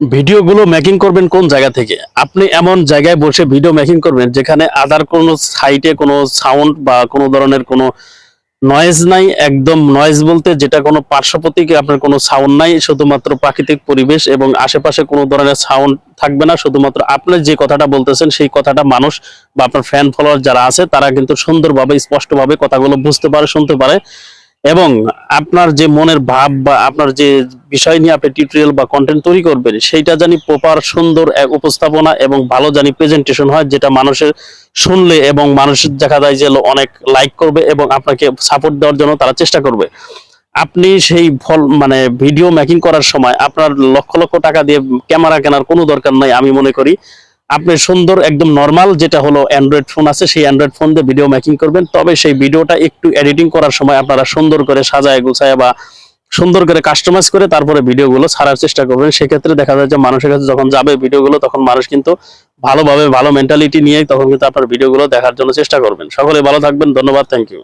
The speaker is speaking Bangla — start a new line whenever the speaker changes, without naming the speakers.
ভিডিওগুলো মেকিং করবেন কোন জায়গা থেকে? আপনি এমন জায়গায় বসে ভিডিও মেকিং করবেন যেখানে আদার কোনো সাইটে কোনো সাউন্ড বা কোনো ধরনের কোনো নয়েজ নাই, একদম নয়েজ বলতে যেটা কোনো পার্শ্বপ্রতিকে আপনার কোনো সাউন্ড নাই, শুধুমাত্র প্রাকৃতিক পরিবেশ এবং আশেপাশে কোনো ধরনের সাউন্ড থাকবে না, শুধুমাত্র আপনি যে কথাটা বলতেছেন সেই কথাটা মানুষ বা আপনার ফ্যান ফলোয়ার যারা আছে, তারা কিন্তু সুন্দরভাবে, স্পষ্টভাবে কথাগুলো বুঝতে পারে, শুনতে পারে। এবং আপনার যে মনের ভাব বা আপনার যে বিষয় নিয়ে আপনি টিউটোরিয়াল বা কন্টেন্ট তৈরি করবেন, সেইটা জানি প্রপার সুন্দর এক উপস্থাপনা এবং ভালো জানি প্রেজেন্টেশন হয়, যেটা মানুষের শুনলে এবং মানুষের দেখা যায় যে অনেক লাইক করবে এবং আপনাকে সাপোর্ট দেওয়ার জন্য তারা চেষ্টা করবে। আপনি সেই ফল মানে ভিডিও মেকিং করার সময় আপনার লক্ষ লক্ষ টাকা দিয়ে ক্যামেরা কেনার কোনো দরকার নাই, আমি মনে করি। আপনি সুন্দর, একদম নর্মাল যেটা হলো অ্যান্ড্রয়েড ফোন আছে, সেই অ্যান্ড্রয়েড ফোন দিয়ে ভিডিও মেকিং করবেন। তবে সেই ভিডিওটা একটু এডিটিং করার সময় আপনারা সুন্দর করে সাজায়, গুছায় বা সুন্দর করে কাস্টমাইজ করে তারপরে ভিডিওগুলো ছাড়ার চেষ্টা করবেন। সেক্ষেত্রে দেখা যায় যে মানুষের কাছে যখন যাবে ভিডিওগুলো তখন মানুষ কিন্তু ভালোভাবে, ভালো মেন্টালিটি নিয়ে তখন কিন্তু আপনার ভিডিওগুলো দেখার জন্য চেষ্টা করবেন। সকলে ভালো থাকবেন, ধন্যবাদ থ্যাংক ইউ